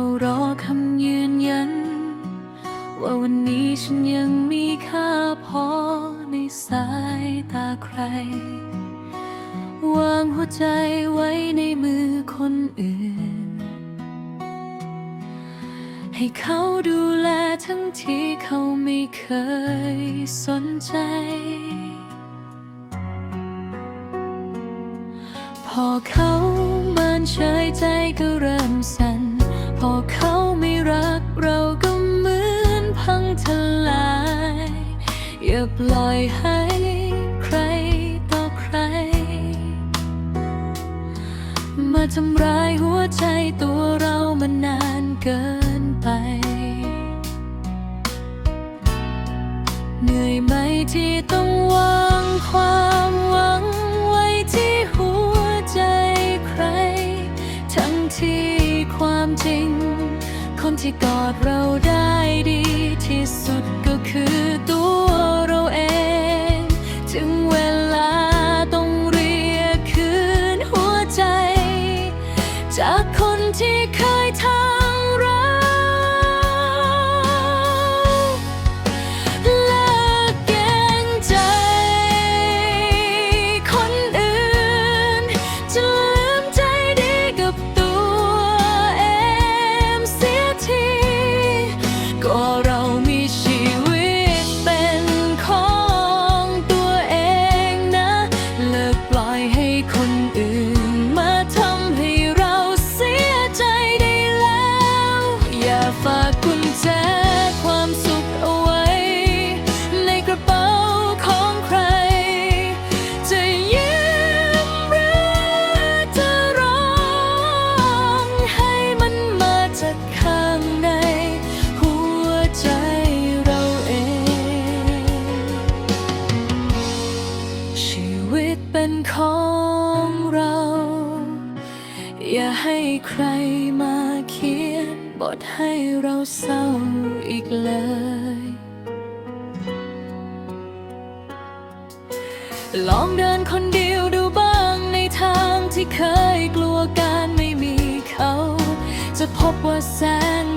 ารอคำยืนยัน ว่าวันนี้ฉันยังมีค่าพอในสายตาใคร วางหัวใจไว้ในมือคนอื่น ให้เขาดูแลทั้งที่เขาไม่เคยสนใจพอเขาเมินเฉยใจก็เริ่มสั่น มาทำร้ายหัวใจตัวเรามานานเกินไป เหนื่อยไหมที่ต้องวางความหวังไว้ที่หัวใจใคร ทั้งที่ความจริง คนที่กอดเราได้ดีที่สุด จากคนที่เคยทำ แจความสุขเอาไว้ ในกระเป๋าของใคร จะยิ้มหรือจะร้องให้มันมาจากข้างใน หัวใจเราเอง ชีวิตเป็นของเรา อย่าให้ใครมาเขียนบทให้เราเศร้า เลย ลองเดินคนเดียวดูบ้างในทางที่เคยกลัวการไม่มีเขา จะพบว่าแสง